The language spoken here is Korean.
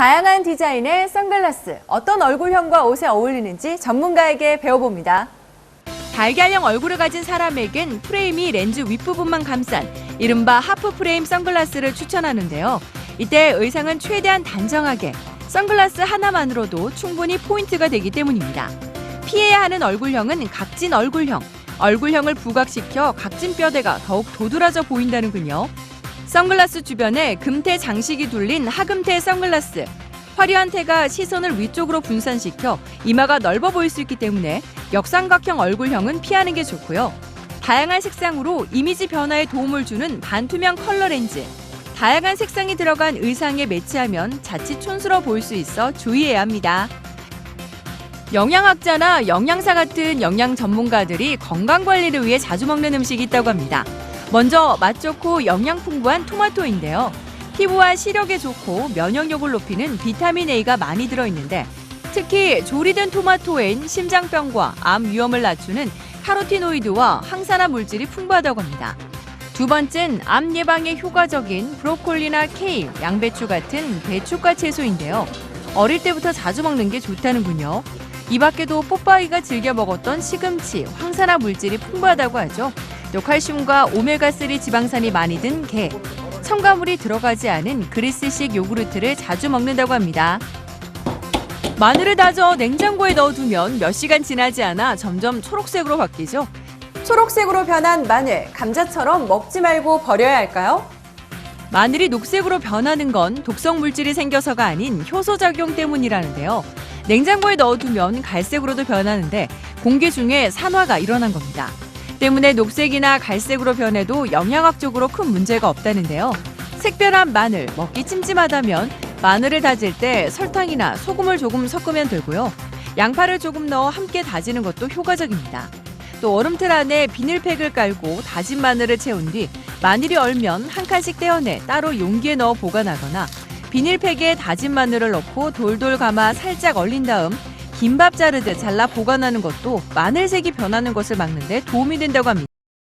다양한 디자인의 선글라스, 어떤 얼굴형과 옷에 어울리는지 전문가에게 배워봅니다. 달걀형 얼굴을 가진 사람에겐 프레임이 렌즈 윗부분만 감싼 이른바 하프 프레임 선글라스를 추천하는데요. 이때 의상은 최대한 단정하게 선글라스 하나만으로도 충분히 포인트가 되기 때문입니다. 피해야 하는 얼굴형은 각진 얼굴형. 얼굴형을 부각시켜 각진 뼈대가 더욱 도드라져 보인다는군요. 선글라스 주변에 금태 장식이 둘린 하금태 선글라스. 화려한 태가 시선을 위쪽으로 분산시켜 이마가 넓어 보일 수 있기 때문에 역삼각형 얼굴형은 피하는 게 좋고요. 다양한 색상으로 이미지 변화에 도움을 주는 반투명 컬러 렌즈. 다양한 색상이 들어간 의상에 매치하면 자칫 촌스러워 보일 수 있어 주의해야 합니다. 영양학자나 영양사 같은 영양 전문가들이 건강 관리를 위해 자주 먹는 음식이 있다고 합니다. 먼저 맛 좋고 영양 풍부한 토마토인데요. 피부와 시력에 좋고 면역력을 높이는 비타민 A가 많이 들어있는데 특히 조리된 토마토엔 심장병과 암 위험을 낮추는 카로티노이드와 항산화 물질이 풍부하다고 합니다. 두 번째는 암 예방에 효과적인 브로콜리나 케일, 양배추 같은 배추과 채소인데요. 어릴 때부터 자주 먹는 게 좋다는군요. 이 밖에도 뽀빠이가 즐겨 먹었던 시금치, 황산화 물질이 풍부하다고 하죠. 또 칼슘과 오메가3 지방산이 많이 든 게, 첨가물이 들어가지 않은 그리스식 요구르트를 자주 먹는다고 합니다. 마늘을 다져 냉장고에 넣어두면 몇 시간 지나지 않아 점점 초록색으로 바뀌죠. 초록색으로 변한 마늘, 감자처럼 먹지 말고 버려야 할까요? 마늘이 녹색으로 변하는 건 독성 물질이 생겨서가 아닌 효소 작용 때문이라는데요. 냉장고에 넣어두면 갈색으로도 변하는데 공기 중에 산화가 일어난 겁니다. 때문에 녹색이나 갈색으로 변해도 영양학적으로 큰 문제가 없다는데요. 색별한 마늘 먹기 찜찜하다면 마늘을 다질 때 설탕이나 소금을 조금 섞으면 되고요. 양파를 조금 넣어 함께 다지는 것도 효과적입니다. 또 얼음틀 안에 비닐팩을 깔고 다진 마늘을 채운 뒤 마늘이 얼면 한 칸씩 떼어내 따로 용기에 넣어 보관하거나 비닐팩에 다진 마늘을 넣고 돌돌 감아 살짝 얼린 다음 김밥 자르듯 잘라 보관하는 것도 마늘색이 변하는 것을 막는 데 도움이 된다고 합니다.